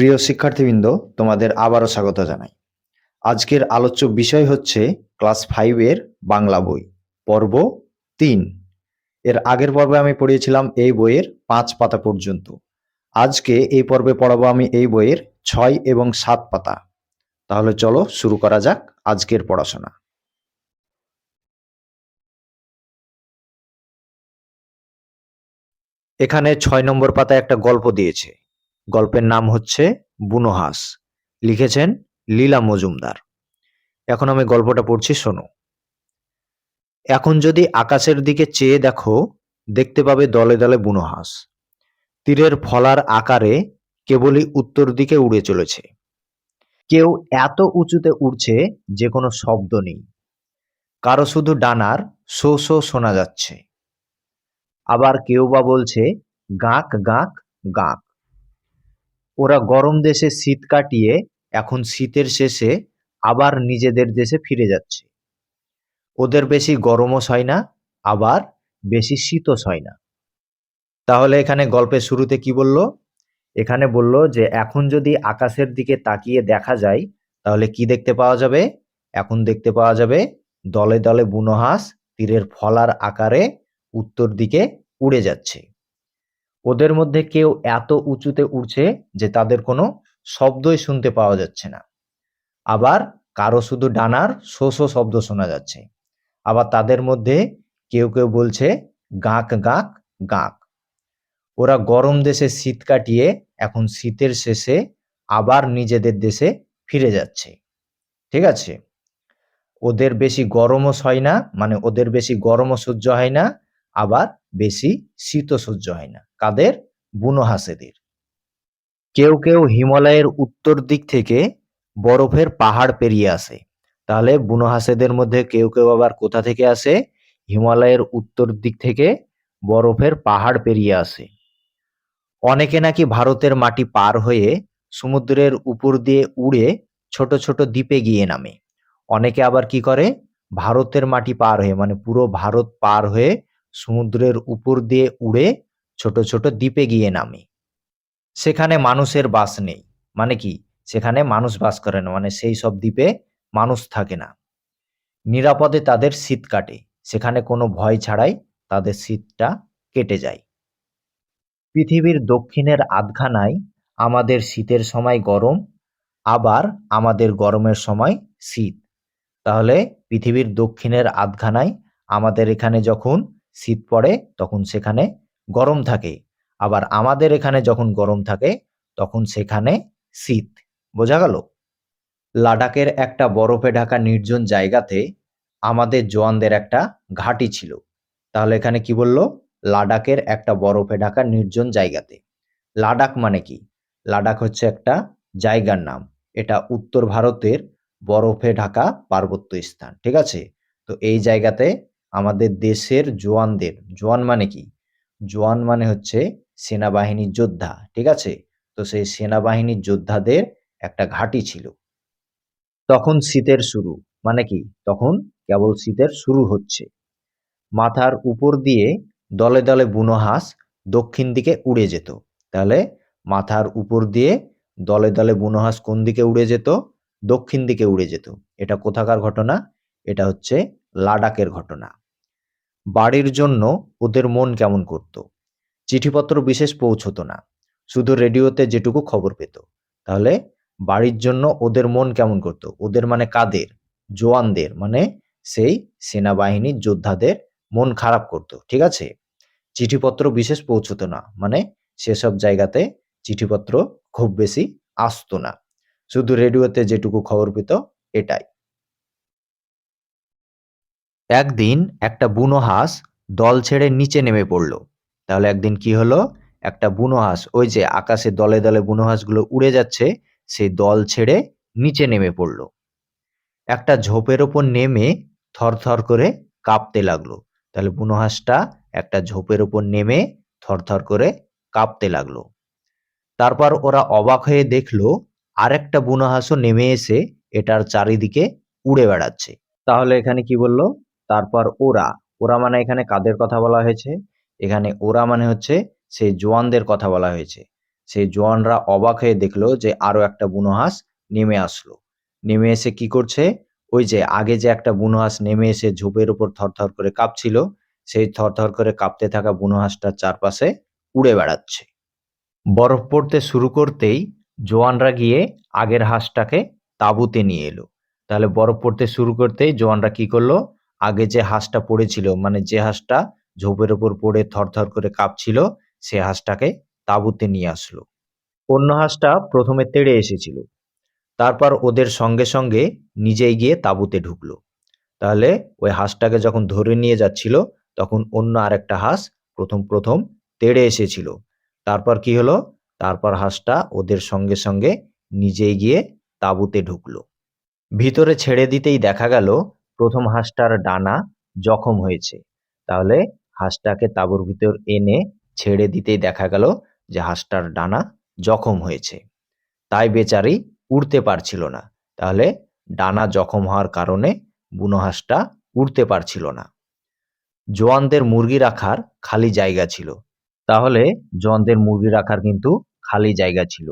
প্রিয় শিক্ষার্থীবৃন্দ, তোমাদের আবারও স্বাগত জানাই। আজকের আলোচ্য বিষয় হচ্ছে ক্লাস ফাইভের বাংলা বই, পর্ব তিন। এর আগের পর্বে আমি পড়িয়েছিলাম এই বইয়ের পাঁচ পাতা পর্যন্ত। আজকে এই পর্বে পড়াবো আমি এই বইয়ের ছয় এবং সাত পাতা। তাহলে চলো শুরু করা যাক আজকের পড়াশোনা। এখানে ছয় নম্বর পাতায় একটা গল্প দিয়েছে। গল্পের নাম হচ্ছে বুনোহাস লিখেছেন লীলা মজুমদার। এখন আমি গল্পটা পড়ছি, শোনো। এখন যদি আকাশের দিকে চেয়ে দেখো, দেখতে পাবে দলে দলে বুনোহাস তীরের ফলার আকারে কেবলই উত্তর দিকে উড়ে চলেছে। কেউ এত উঁচুতে উড়ছে যে কোনো শব্দ নেই। কারও শুধু ডানার শো শো শোনা যাচ্ছে। আবার কেউ বা বলছে, গাঁক গাঁক গাঁক। ওরা গরম দেশে শীত কাটিয়ে এখন শীতের শেষে আবার নিজেদের দেশে ফিরে যাচ্ছে। ওদের বেশি গরমও সয় না, আবার বেশি শীতও সয় না। তাহলে এখানে গল্পের শুরুতে কি বলল? এখানে বলল যে, এখন যদি আকাশের দিকে তাকিয়ে দেখা যায়, তাহলে কি দেখতে পাওয়া যাবে? এখন দেখতে পাওয়া যাবে দলে দলে বুনোহাঁস তীরের ফলার আকারে উত্তর দিকে উড়ে যাচ্ছে। ওদের মধ্যে কেউ এত উঁচুতে উড়ছে যে তাদের কোনো শব্দই শুনতে পাওয়া যাচ্ছে না। আবার কারও শুধু ডানার শো শো শব্দ শোনা যাচ্ছে। আবার তাদের মধ্যে কেউ কেউ বলছে, গাঁক গাঁক গাঁক। ওরা গরম দেশে শীত কাটিয়ে এখন শীতের শেষে আবার নিজেদের দেশে ফিরে যাচ্ছে। ঠিক আছে? ওদের বেশি গরমও সয় না মানে ওদের বেশি গরমও সহ্য হয় না, আবার বেশি শীতও সহ্য হয় না। কাদের? বুনো হাসেদের। কেউ কেউ হিমালয়ের উত্তর দিক থেকে বরফের পাহাড় পেরিয়ে আসে। তাহলে বুনো হাসেদের মধ্যে কেউ কেউ আবার কোথা থেকে আসে? হিমালয়ের উত্তর দিক থেকে বরফের পাহাড় পেরিয়ে আসে। অনেকে নাকি ভারতের মাটি পার হয়ে সমুদ্রের উপর দিয়ে উড়ে ছোট ছোট দ্বীপে গিয়ে নামে। অনেকে আবার কি করে? ভারতের মাটি পার হয়ে মানে পুরো ভারত পার হয়ে সমুদ্রের উপর দিয়ে উড়ে ছোট ছোট দ্বীপে গিয়ে নামে। সেখানে মানুষের বাস নেই। মানে কি? সেখানে মানুষ বাস করে না। মানে সেই সব দ্বীপে মানুষ থাকে না। নিরাপদে তাদের শীত কাটে। সেখানে কোনো ভয় ছাড়াই তাদের শীতটা কেটে যায়। পৃথিবীর দক্ষিণের আধখানায় আমাদের শীতের সময় গরম, আবার আমাদের গরমের সময় শীত। তাহলে পৃথিবীর দক্ষিণের আধখানায় আমাদের এখানে যখন শীত পড়ে তখন সেখানে গরম থাকে। আবার আমাদের এখানে যখন গরম থাকে, তখন সেখানে শীত। বোঝা গেল? লাডাখের একটা বরফে ঢাকা নির্জন জায়গাতে আমাদের জওয়ানদের একটা ঘাঁটি ছিল। তাহলে এখানে কি বলল? লাডাখের একটা বরফে ঢাকা নির্জন জায়গাতে। লাডাখ মানে কি? লাডাখ হচ্ছে একটা জায়গার নাম। এটা উত্তর ভারতের বরফে ঢাকা পার্বত্য স্থান, ঠিক আছে? তো এই জায়গাতে আমাদের দেশের জোয়ানদের। জোয়ান মানে কি? জোয়ান মানে হচ্ছে সেনাবাহিনীর যোদ্ধা, ঠিক আছে? তো সেই সেনাবাহিনীর যোদ্ধাদের একটা ঘাঁটি ছিল। তখন শীতের শুরু মানে কি? তখন কেবল শীতের শুরু হচ্ছে। মাথার উপর দিয়ে দলে দলে বুনো হাঁস দক্ষিণ দিকে উড়ে যেত। তাহলে মাথার উপর দিয়ে দলে দলে বুনো হাঁস কোন দিকে উড়ে যেত? দক্ষিণ দিকে উড়ে যেত। এটা কোথাকার ঘটনা? এটা হচ্ছে লাডাখের ঘটনা। বাড়ির জন্য ওদের মন কেমন করত। চিঠিপত্র বিশেষ পৌঁছতো না। শুধু রেডিওতে যেটুকু খবর পেত। তাহলে বাড়ির জন্য ওদের মন কেমন করত? ওদের মানে কাদের? জোয়ানদের মানে সেই সেনাবাহিনীর যোদ্ধাদের মন খারাপ করত, ঠিক আছে? চিঠিপত্র বিশেষ পৌঁছতো না মানে সেসব জায়গাতে চিঠিপত্র খুব বেশি আসতো না। শুধু রেডিওতে যেটুকু খবর পেত, এটাই। একদিন একটা বুনো হাঁস দল ছেড়ে নিচে নেমে পড়ল। তাহলে একদিন কি হলো? একটা বুনো হাঁস, ওই যে আকাশে দলে দলে বুনো হাঁসগুলো উড়ে যাচ্ছে, সেই দল ছেড়ে নিচে নেমে পড়ল। একটা ঝোপের ওপর নেমে থরথর করে কাঁপতে লাগল। তাহলে বুনো হাঁসটা একটা ঝোপের ওপর নেমে থরথর করে কাঁপতে লাগল। তারপর ওরা অবাক হয়ে দেখল, আরেকটা বুনো হাঁসও নেমে এসে এটার চারিদিকে উড়ে বেড়াচ্ছে। তাহলে এখানে কি বলল? তারপর ওরা ওরা মানে এখানে কাদের কথা বলা হয়েছে? এখানে ওরা মানে হচ্ছে সেই জোয়ানদের কথা বলা হয়েছে। সেই জোয়ানরা অবাক হয়ে দেখল যে আরও একটা বুনো হাঁস নেমে আসলো। নেমে এসে কি করছে? ওই যে আগে যে একটা বুনো হাঁস নেমে এসে ঝোপের উপর থরথর করে কাঁপছিল, সেই থরথর করে কাঁপতে থাকা বুনো হাঁসটার চারপাশে উড়ে বেড়াচ্ছে। বরফ পড়তে শুরু করতেই জোয়ানরা গিয়ে আগের হাঁসটাকে তাঁবুতে নিয়ে এলো। তাহলে বরফ পড়তে শুরু করতেই জোয়ানরা কি করল? আগে যে হাঁসটা পড়েছিল মানে যে হাঁসটা ঝোপের ওপর পড়ে থরথর করে কাঁপছিল, সে হাঁসটাকে তাঁবুতে নিয়ে আসলো। অন্য হাঁসটা প্রথমে তেড়ে এসেছিল। তারপর ওদের সঙ্গে সঙ্গে নিজেই গিয়ে তাঁবুতে ঢুকলো। তাহলে ওই হাঁসটাকে যখন ধরে নিয়ে যাচ্ছিল, তখন অন্য আরেকটা হাঁস প্রথম প্রথম তেড়ে এসেছিল। তারপর কি হলো? তারপর হাঁসটা ওদের সঙ্গে সঙ্গে নিজেই গিয়ে তাঁবুতে ঢুকলো। ভিতরে ছেড়ে দিতেই দেখা গেল প্রথম হাঁসটার ডানা জখম হয়েছে। তাহলে হাঁসটাকে তাঁবুর ভিতর এনে ছেড়ে দিতেই দেখা গেল যে হাঁসটার ডানা জখম হয়েছে। তাই বেচারি উড়তে পারছিল না। তাহলে ডানা জখম হওয়ার কারণে বুনো হাঁসটা উড়তে পারছিল না। জোয়ানদের মুরগি রাখার খালি জায়গা ছিল। তাহলে জোয়ানদের মুরগি রাখার কিন্তু খালি জায়গা ছিল।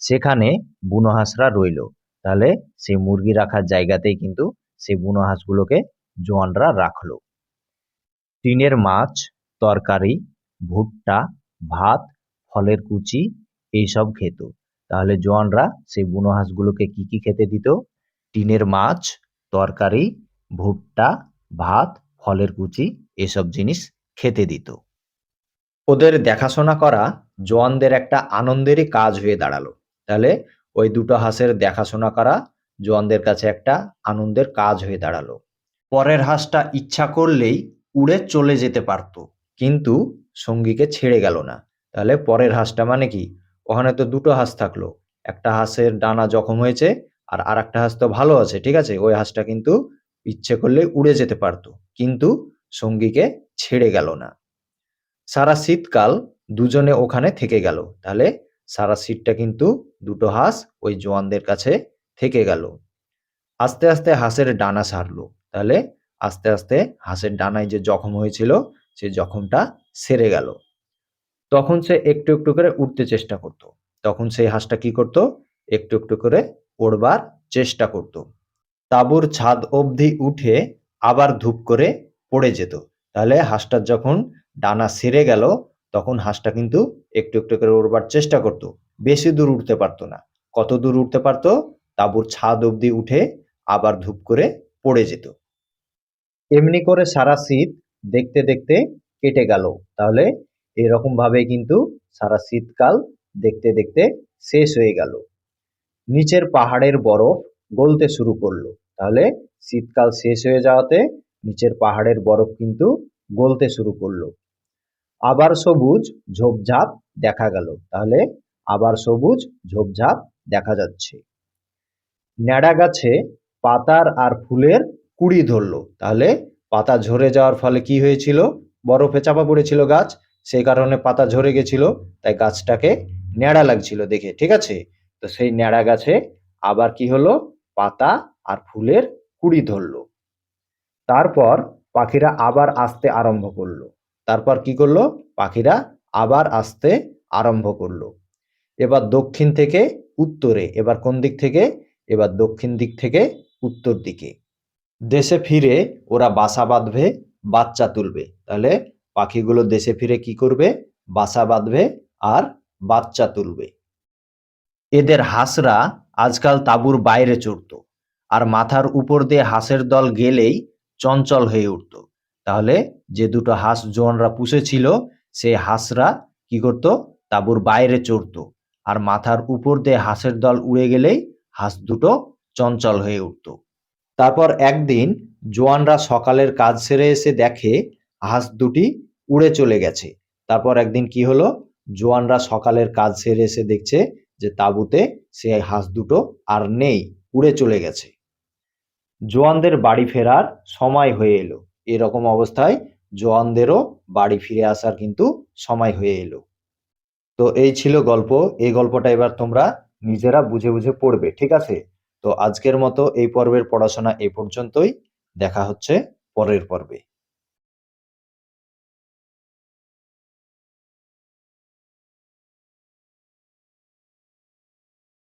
সেখানে বুনো হাঁসরা রইল। তাহলে সেই মুরগি রাখার জায়গাতেই কিন্তু সেই বুনো হাঁসগুলোকে জোয়ানরা রাখল। টিনের মাছ, তরকারি, ভুট্টা, ভাত, ফলের কুচি এইসব খেত। তাহলে জোয়ানরা সেই বুনো হাঁসগুলোকে কি কি খেতে দিত? টিনের মাছ, তরকারি, ভুট্টা, ভাত, ফলের কুচি এসব জিনিস খেতে দিত। ওদের দেখাশোনা করা জোয়ানদের একটা আনন্দেরই কাজ হয়ে দাঁড়াল। তাহলে ওই দুটো হাঁসের দেখাশোনা করা জোয়ানদের কাছে একটা আনন্দের কাজ হয়ে দাঁড়াল। পরের হাঁসটা ইচ্ছা করলেই উড়ে চলে যেতে পারত, কিন্তু সঙ্গীকে ছেড়ে গেল না। তাহলে পরের হাঁসটা মানে কি? ওখানে তো দুটো হাঁস থাকল, একটা হাঁসের ডানা জখম হয়েছে আর আর একটা হাঁস তো ভালো আছে, ঠিক আছে? ওই হাঁসটা কিন্তু ইচ্ছে করলে উড়ে যেতে পারতো, কিন্তু সঙ্গীকে ছেড়ে গেল না। সারা শীতকাল দুজনে ওখানে থেকে গেল। তাহলে সারা শীতটা কিন্তু দুটো হাঁস ওই জোয়ানদের কাছে থেকে গেল। আস্তে আস্তে হাঁসের ডানা সারলো। তাহলে আস্তে আস্তে হাঁসের ডানায় যে জখম হয়েছিল, সে জখমটা সেরে গেল। তখন সে একটু একটু করে উঠতে চেষ্টা করত। তখন সেই হাঁসটা কি করত? একটু একটু করে পড়বার চেষ্টা করত। তাঁবুর ছাদ অবধি উঠে আবার ধূপ করে পড়ে যেত। তাহলে হাঁসটার যখন ডানা সেরে গেল, তখন হাঁসটা কিন্তু একটু একটু করে উড়বার চেষ্টা করত। বেশি দূর উঠতে পারতো না। কত দূর উঠতে পারতো? তাঁবুর ছাদ অবধি উঠে আবার ধূপ করে পড়ে যেত। এমনি করে সারা শীত দেখতে দেখতে কেটে গেল। তাহলে এরকম ভাবে কিন্তু সারা শীতকাল দেখতে দেখতে শেষ হয়ে গেল। নিচের পাহাড়ের বরফ গলতে শুরু করল। তাহলে শীতকাল শেষ হয়ে যাওয়াতে নিচের পাহাড়ের বরফ কিন্তু গলতে শুরু করল। আবার সবুজ ঝোপঝাপ দেখা গেল। তাহলে আবার সবুজ ঝোপঝাপ দেখা যাচ্ছে। ন্যাড়া গাছে পাতার আর ফুলের কুড়ি ধরলো। তাহলে পাতা ঝরে যাওয়ার ফলে কি হয়েছিল? বরফে চাপা পড়েছিল গাছ, সেই কারণে পাতা ঝরে গেছিল, তাই গাছটাকে ন্যাড়া লাগছিল দেখে, ঠিক আছে? তো সেই ন্যাড়া গাছে আবার কি হলো? পাতা আর ফুলের কুড়ি ধরলো। তারপর পাখিরা আবার আসতে আরম্ভ করল। তারপর কি করল? পাখিরা আবার আসতে আরম্ভ করল। এবার দক্ষিণ থেকে উত্তরে, এবার কোন দিক থেকে? এবার দক্ষিণ দিক থেকে উত্তর দিকে। দেশে ফিরে ওরা বাসা বাঁধবে, বাচ্চা তুলবে। তাহলে পাখিগুলো দেশে ফিরে কি করবে? বাসা বাঁধবে আর বাচ্চা তুলবে। এদের হাঁসরা আজকাল তাঁবুর বাইরে চড়তো আর মাথার উপর দিয়ে হাঁসের দল গেলেই চঞ্চল হয়ে উঠতো। তাহলে যে দুটো হাঁস জোয়ানরা পুষেছিল সেই হাঁসরা কি করতো? তাঁবুর বাইরে চড়তো আর মাথার উপর দিয়ে হাঁসের দল উড়ে গেলেই হাঁস দুটো চঞ্চল হয়ে উঠতো। তারপর একদিন জোয়ানরা সকালের কাজ সেরে এসে দেখে হাঁস দুটি উড়ে চলে গেছে। তারপর একদিন কি হলো? জোয়ানরা সকালের কাজ সেরে এসে দেখছে যে তাঁবুতে সে হাঁস দুটো আর নেই, উড়ে চলে গেছে। জোয়ানদের বাড়ি ফেরার সময় হয়ে এলো। এরকম অবস্থায় জোয়ানদেরও বাড়ি ফিরে আসার কিন্তু সময় হয়ে এলো। তো এই ছিল গল্প। এই গল্পটা এবার তোমরা নিজেরা বুঝে বুঝে পড়বে, ঠিক আছে? তো আজকের মতো এই পর্বের পড়াশোনা এই পর্যন্তই। দেখা হচ্ছে পরের পর্বে।